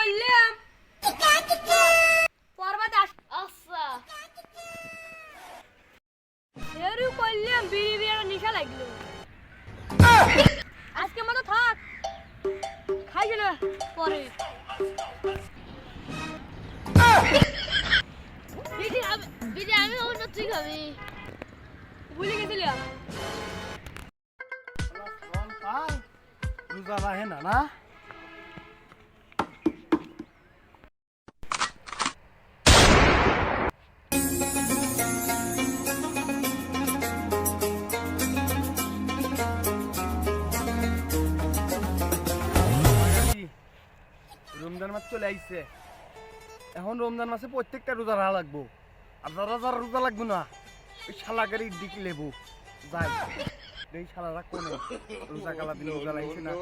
করলাম পর্বত আচ্ছা এরু করলাম বিড়ি বিড়ি নিশা লাগল আজকে মতো থাক খাইছে না পরে আমি অন্য তুই খাবি ভুলে না না চলে আইছে। এখন রমজান মাসে প্রত্যেকটা রোজা রাখা লাগবো। আর যারা যারা রোজা লাগবো না, ওই শালাগারি দিক লেবু। যাই। এই শালারা কোনে রোজা কালা দিন রোজা লাগছে না।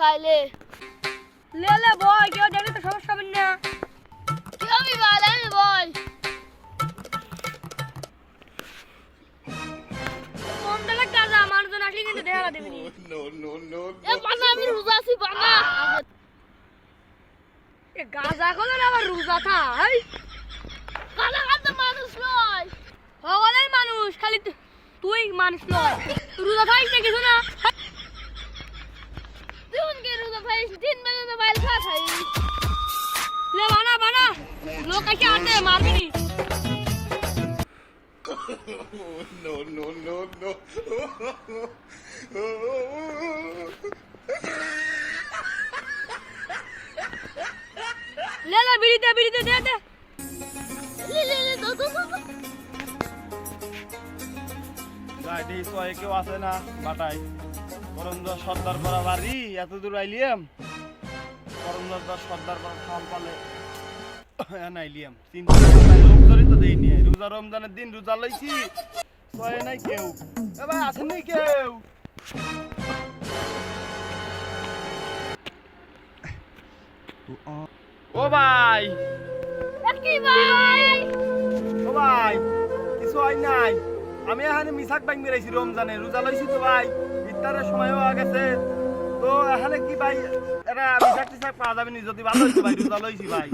যাই লে লে বয় কেউ দেখলে তো সমস্যা হবে না। কি আমি বল কম টাকা গাঁজা মানুষজন আসলে কিন্তু দেখা দেবে নি। এ বানা আমি রোজা আছি বানা। এ গাঁজা খোলে না আবার রোজা থাই কালা কালা মানুষ নয়। সকলেই মানুষ খালি তুই মানুষ নয়। রোজা থাইস না কিছু না তুই উনকে রোজা খাইস এসে আনতে মারবি নি লে লে বিড়িতে বিড়িতে দে দে। লে লে লে দো দো দো দো। যাই কেউ আছে না? বাটাই। করমদার সর্দার করা বাড়ি এত দূর আইলিয়াম। করমদার দর সর্দার করা খাম পালে এন চিন্তা করো না, লোক ধরে তো দেই নিয়ে রোজা রমজানের দিন রোজা লইছি। সয়ে নাই কেউ? এ ভাই আছেন নাই কেউ? ও ভাই। কি ভাই। ও ভাই কিছু হয় নাই? আমি এখানে মিসাক ব্যাংক মেরেছি রমজানে। রোজা লইছি তো ভাই ইফতারের সময় হয়ে গেছে। তো এখানে কি ভাই এটা মিসাক টিসাক পাওয়া যাবে নি? যদি ভালো হইতো ভাই রোজা লইছি ভাই।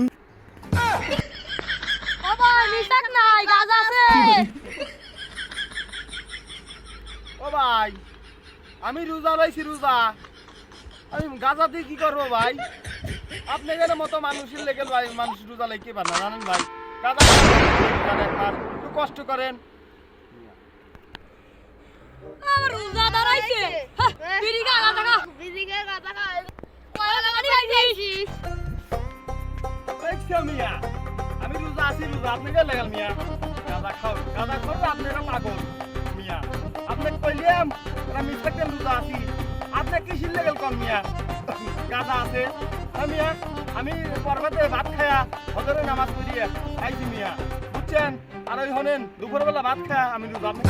ও ভাই মিস্টাক নাই গাঁজা আছে ও ভাই আমি রোজা লইছি রোজা। আমি গাজা দিয়ে কি করব ভাই? আপনি এখানে মতো মানুষের লেগে ভাই মানুষ রোজা লেগে না জানেন ভাই? গাজা একটু কষ্ট করেন। আমার রোজা দাঁড়াইছে। হ্যাঁ, খা গাঁজা খা। কয়লা খাইছিস মিয়া আমি রোজা আছি রোজা আপনি কে লাগাল মিয়া গাঁদা খাও গাঁদা খাও পাগল মিয়া। আপনি কইলাম আমি মিস্টাকে রোজা আছি। আপনি কিসির লেগেল কম মিয়া? গাঁদা আছে। হ্যাঁ মিয়া, আমি পর্বতে ভাত খায়া হজরে নামাজ পড়িয়া খাইছি মিয়া। বুঝছেন? আর ওই হনেন, দুপুরবেলা ভাত খায়া আমি রোজা আপনি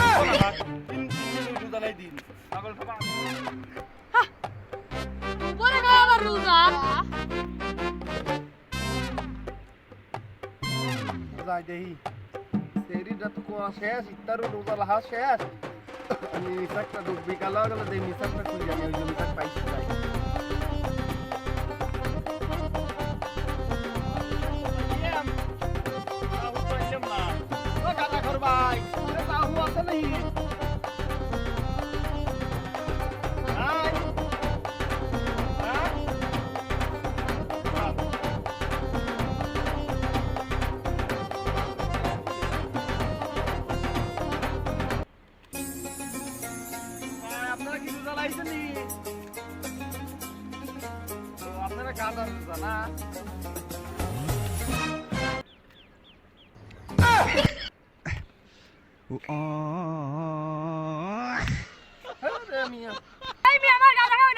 রোজা নাই দিন। পাগল সবা যাই দেহি সেরিটা তো কোয়া শেষ ইত্তারও রোজা লাহা শেষ। আমি দুধ বিকাল গেলে দেই মিসাকটা খুঁজে আমি ওই মিসাক পাইছি যাই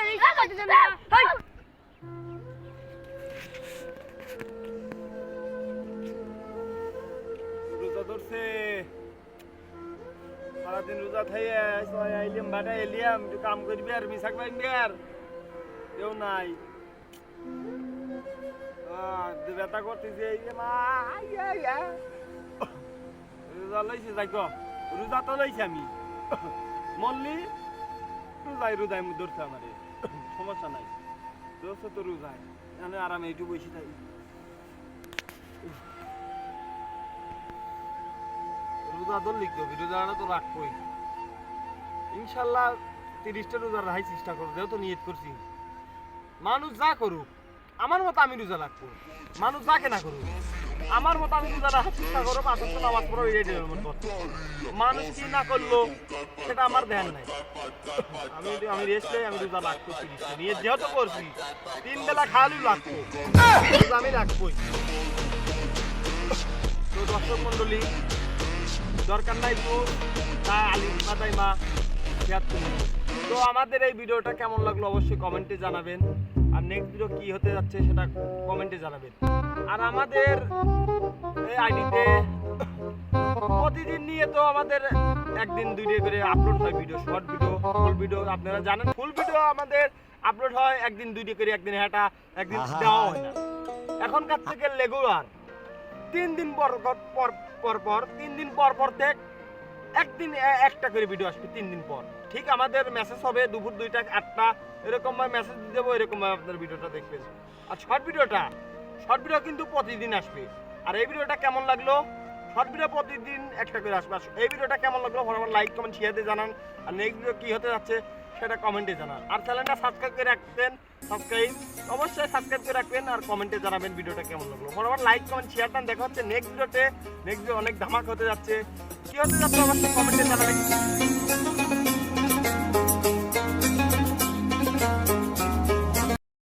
রিক্সা করতেছে না। হেই। রোজা ধরছে। সারাদিন রোজা সবাই আইলিয়াম বাটা এলিয়াম একটু কাম করবি আর মিশাক পাইবি আর কেউ নাই। ব্যথা করতেছে, এই যে মা। রোজা লইছে, যাই ক, রোজা তো লইছি আমি। মল্লি রোজাই রোজাই ধরছে আমারে। সমস্যা নাই। দোস্ত তো রোজাই জানে আরামে একটু বসে থাকি। রোজা ধরলি কবি রোজাটা তো রাখবই ইনশাল্লাহ তিরিশটা রোজা রাখাই চেষ্টা করব যেহেতু নিয়ত করছি। মানুষ যা করুক, আমার মতো আমি রোজা রাখব। মানুষ যাকে না করুক, আমার মতো আমি রোজা রাখার চেষ্টা করব পাঁচ নামাজ পড়ো এই মানুষ কি না করল, সেটা আমার ধ্যান নাই। আমি আমি রেস্টে আমি রোজা রাখব তিরিশটা। নিয়ে যেহেতু করছি, তিন বেলা খাওয়ালেও রাখব আমি রাখবোই। তো দর্শক মন্ডলী দরকার নাই তো। তা আলি মাদাই মা। তো আমাদের এই ভিডিওটা কেমন লাগল অবশ্যই কমেন্টে জানাবেন। আর নেক্সট ভিডিও কি হতে যাচ্ছে সেটা কমেন্টে জানাবেন। আর আমাদের এই আইডিতে প্রতিদিন নিয়ে তো আমাদের একদিন দুইটা করে আপলোড হয় video short video full video আপনারা জানেন ফুল ভিডিও আমাদের আপলোড হয় একদিন দুইটা করে একদিন হেঁটা একদিন দেওয়া হয় না। এখনকার থেকে লেগুলার তিন দিন পর পর পর- তিন দিন পর পর দেখ, একদিন একটা করে ভিডিও আসবে তিন দিন পর। ঠিক আমাদের মেসেজ হবে দুপুর দুইটা, আটটা, এরকম মেসেজ দিয়ে দেবো এরকমভাবে আপনার ভিডিওটা দেখবেন। আর শর্ট ভিডিওটা শর্ট ভিডিও কিন্তু প্রতিদিন আসবে। আর এই ভিডিওটা কেমন লাগল? শর্ট ভিডিও প্রতিদিন একটা করে আসবে। এই ভিডিওটা কেমন লাগল? ফটাফট লাইক কমেন্ট শেয়ার দিয়ে জানান। আর নেক্সট ভিডিও কি হতে যাচ্ছে? সেটা কমেন্টে জানান। আর চ্যানেলটা সাবস্ক্রাইব করে রাখবেন সাবস্ক্রাইব অবশ্যই সাবস্ক্রাইব করে রাখবেন আর কমেন্টে জানাবেন ভিডিওটা কেমন লাগল। বরাবর লাইক কমেন্ট শেয়ার দেন দেখা হচ্ছে নেক্সট ভিডিওতে নেক্সট ভিডিও অনেক ধামাক হতে যাচ্ছে। কি হতে যাচ্ছে অবশ্যই কমেন্টে জানাবেন।